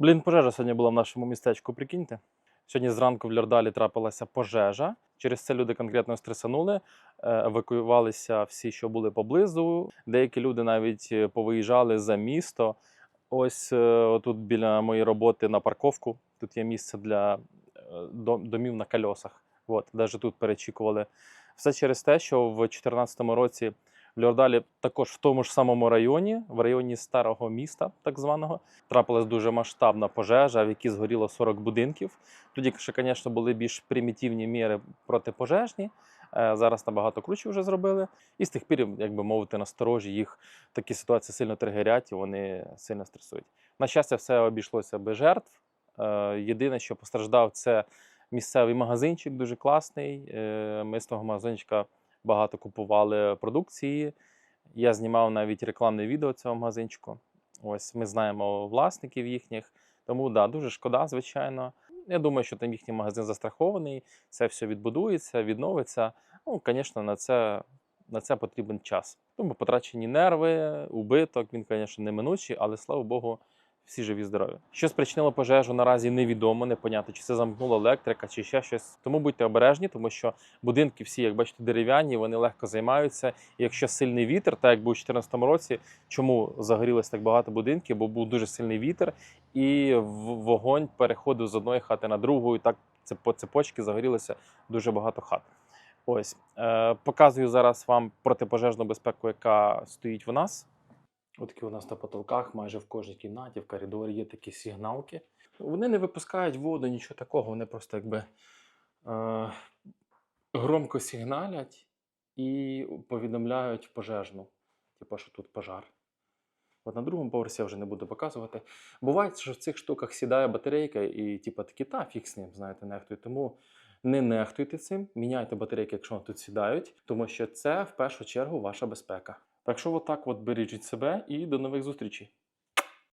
Блін, пожежа сьогодні була в нашому містечку, прикиньте. Сьогодні зранку в Льордалі трапилася пожежа. Через це люди конкретно стресанули, е, евакуювалися всі, що були поблизу. Деякі люди навіть е, повиїжджали за місто. Ось е, тут біля моєї роботи на парковку. Тут є місце для домів на кольосах. От, навіть тут перечікували. Все через те, що в 2014 році в Льордалі, також в тому ж самому районі, в районі старого міста, так званого, трапилась дуже масштабна пожежа, в якій згоріло 40 будинків. Тоді, ще, звісно, були більш примітивні міри протипожежні. Е, Зараз набагато круче вже зробили. І з тих пір, як би мовити, насторожі їх такі ситуації сильно тригерять і вони сильно стресують. На щастя, все обійшлося без жертв. Е, Єдине, що постраждав, це місцевий магазинчик, дуже класний. Е, Ми з того магазинчика багато купували продукції. Я знімав навіть рекламне відео цього магазинчику. Ось ми знаємо власників їхніх. Тому да, дуже шкода, звичайно. Я думаю, що там їхній магазин застрахований, це все відбудується, відновиться. Ну, звісно, на це, на це потрібен час. Тому потрачені нерви, убиток, він, звісно, неминучий, але слава Богу, всі живі здорові. Що спричинило пожежу, наразі невідомо, непонятно, чи це замкнула електрика, чи ще щось. Тому будьте обережні, тому що будинки всі, як бачите, дерев'яні, вони легко займаються. І якщо сильний вітер, так як був у 2014 році, чому загорілось так багато будинків? Бо був дуже сильний вітер, і вогонь переходив з одної хати на другу, і так це по цепочці загорілося дуже багато хат. Ось е, показую зараз вам протипожежну безпеку, яка стоїть в нас. Отакі у нас на потолках, майже в кожній кімнаті, в коридорі є такі сигналки. Вони не випускають воду, нічого такого, вони просто якби е, громко сигналять і повідомляють пожежну. Типу, що тут пожар. От на другому поверсі я вже не буду показувати. Буває, що в цих штуках сідає батарейка, і типу такі, та фіг з ним, знаєте, нехтують. Тому не нехтуйте цим, міняйте батарейки, якщо вони тут сідають, тому що це в першу чергу ваша безпека. Так що, отак от бережіть себе і до нових зустрічей.